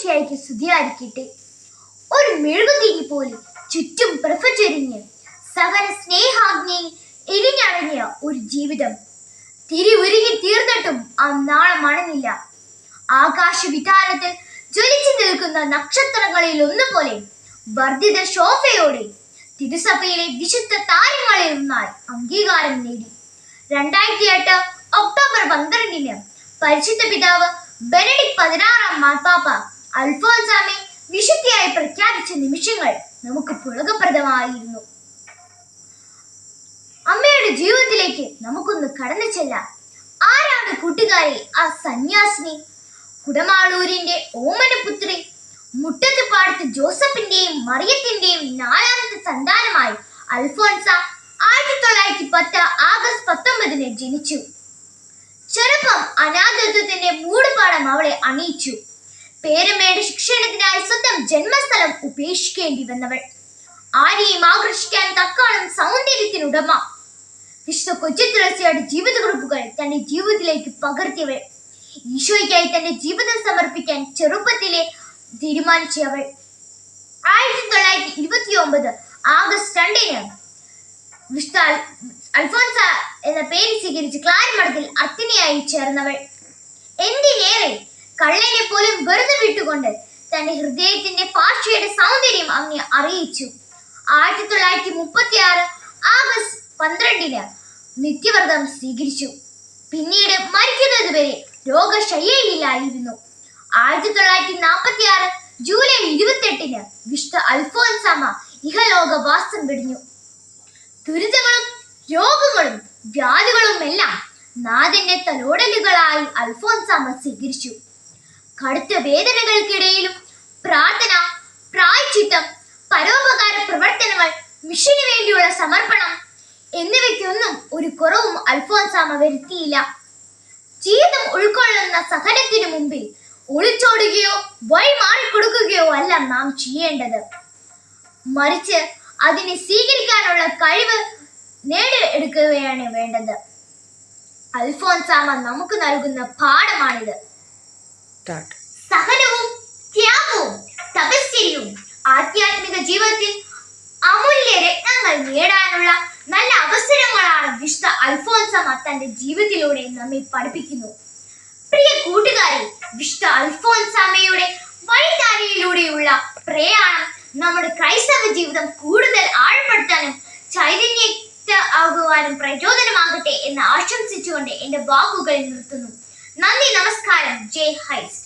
ഈശോമിശിയായിക്ക് സ്തുതിയായിരിക്കട്ടെ ഒരു മെഴുകുതിരി പോലും ചുറ്റും പ്രഭചരിഞ്ഞ് സകല സ്നേഹാഗ്നി എരിഞ്ഞടങ്ങിയ ഒരു ജീവിതം. തിരി ഉരുകി തീർന്നിട്ടും ആ നാളം അണഞ്ഞില്ല ആകാശ വിധാനത്തിൽ ജ്വലിച്ചു നിൽക്കുന്ന നക്ഷത്രങ്ങളിൽ ഒന്നുപോലെ വർദ്ധിത ശോഭയോടെ തിരുസഭയിലെ വിശുദ്ധ താരങ്ങളിൽ ഒന്നായി അംഗീകാരം നേടി. രണ്ടായിരത്തി എട്ട് ഒക്ടോബർ പന്ത്രണ്ടിന് പരിശുദ്ധ പിതാവ് ബെനഡിക് പതിനാറാം മാർപ്പാപ്പ അൽഫോൻസാമെ വിശുദ്ധിയായി പ്രഖ്യാപിച്ച നിമിഷങ്ങൾ നമുക്ക് പുളകപ്രദമായിരുന്നു അമ്മയുടെ ജീവിതത്തിലേക്ക് നമുക്കൊന്ന് കടന്നു ചെല്ലാം. ആരാണ് കൂട്ടുകാരി? ആ സന്യാസിനി. കുടമാളൂരിന്റെ ഓമനപുത്രി. മുട്ടത്തുപാടത്ത് ജോസഫിന്റെയും മറിയത്തിന്റെയും നാലാമത്തെ സന്താനമായി അൽഫോൻസ ആയിരത്തി തൊള്ളായിരത്തി പത്ത് ആഗസ്റ്റ് പത്തൊമ്പതിന് ജനിച്ചു. ചെറുപ്പം അനാഥത്വത്തിന്റെ മൂടുപാടം അവളെ അണിയിച്ചു. പേരമ്മയുടെ ശിക്ഷണത്തിനായി സ്വന്തം ജന്മസ്ഥലം ഉപേക്ഷിക്കേണ്ടി വന്നവൾ. ആരെയും ആകർഷിക്കാൻ തക്കോളം സൗന്ദര്യത്തിനുടമ വിശുദ്ധ കൊച്ചു തുളസിയുടെ ജീവിതക്കുറിപ്പുകൾ തന്റെ ജീവിതത്തിലേക്ക് പകർത്തിയവൾ. ഈശോയ്ക്കായി തന്റെ ജീവിതം സമർപ്പിക്കാൻ ചെറുപ്പത്തിലെ തീരുമാനിച്ചവൾ ആയിരത്തി തൊള്ളായിരത്തി ഇരുപത്തി ഒമ്പത് ആഗസ്റ്റ് രണ്ടിന് വിശുദ്ധ അൽ- അൽഫോൻസ എന്ന പേര് സ്വീകരിച്ച് ക്ലാരിമഠത്തിൽ അത്തിനെയായി ചേർന്നവൾ. എന്തിനേറെ കള്ളനെ പോലും വെറുതെ വിട്ടുകൊണ്ട് തന്റെ ഹൃദയത്തിന്റെ ഭാഷയുടെ സൗന്ദര്യം അങ്ങ് അറിയിച്ചു. ആയിരത്തി തൊള്ളായിരത്തി മുപ്പത്തി ആറ് ആഗസ്റ്റ് പന്ത്രണ്ടിന് നിത്യവ്രതം സ്വീകരിച്ചു. പിന്നീട് മരിക്കുന്നത് വരെ രോഗശയ്യയിലായിരുന്നു. ആയിരത്തി തൊള്ളായിരത്തി നാൽപ്പത്തി ആറ് ജൂലൈ ഇരുപത്തെട്ടിന് വിഷ്ട അൽഫോൻസാമ ഇഹലോകവാസം വെടിഞ്ഞു. ദുരിതങ്ങളും രോഗങ്ങളും വ്യാധികളും എല്ലാം നാഥന്റെ തലോടലുകളായി അൽഫോൻസാമ സ്വീകരിച്ചു. കടുത്ത വേദനകൾക്കിടയിലും പ്രാർത്ഥന പ്രായച്ചിത്തം പരോപകാര പ്രവർത്തനങ്ങൾ മിഷന് വേണ്ടിയുള്ള സമർപ്പണം എന്നിവയ്ക്കൊന്നും ഒരു കുറവും അൽഫോൻസാമ വരുത്തിയില്ല. ജീവിതം ഉൾക്കൊള്ളുന്ന സഹനത്തിനു മുമ്പിൽ ഒളിച്ചോടുകയോ വഴി മാറിക്കൊടുക്കുകയോ അല്ല നാം ചെയ്യേണ്ടത്. മറിച്ച് അതിനെ സ്വീകരിക്കാനുള്ള കഴിവ് നേടിയെടുക്കുകയാണ് വേണ്ടത്. അൽഫോൻസാമ നമുക്ക് നൽകുന്ന പാഠമാണിത്. സ്റ്റാർട്ട് സഹനവും ത്യാഗവും തപശ്ചര്യവും ആധ്യാത്മിക ജീവിതത്തിൽ അമൂല്യ രത്നങ്ങൾ നേടാനുള്ള നല്ല അവസരങ്ങളാണ് വിശുദ്ധ അൽഫോൻസമ തന്റെ ജീവിതത്തിലൂടെ നമ്മെ പഠിപ്പിക്കുന്നു. പ്രിയ കൂട്ടുകാരെ വിശുദ്ധ അൽഫോൻസാമയുടെ വഴിത്താരയിലൂടെയുള്ള പ്രയാണം നമ്മുടെ ക്രൈസ്തവ ജീവിതം കൂടുതൽ ആഴപ്പെടുത്താനും ചൈതന്യ ആകുവാനും പ്രചോദനമാകട്ടെ എന്ന് ആശംസിച്ചുകൊണ്ട് എന്റെ വാക്കുകൾ നിർത്തുന്നു. നന്ദി നമസ്കാരം ജയ് ഹൈസ്റ്റ്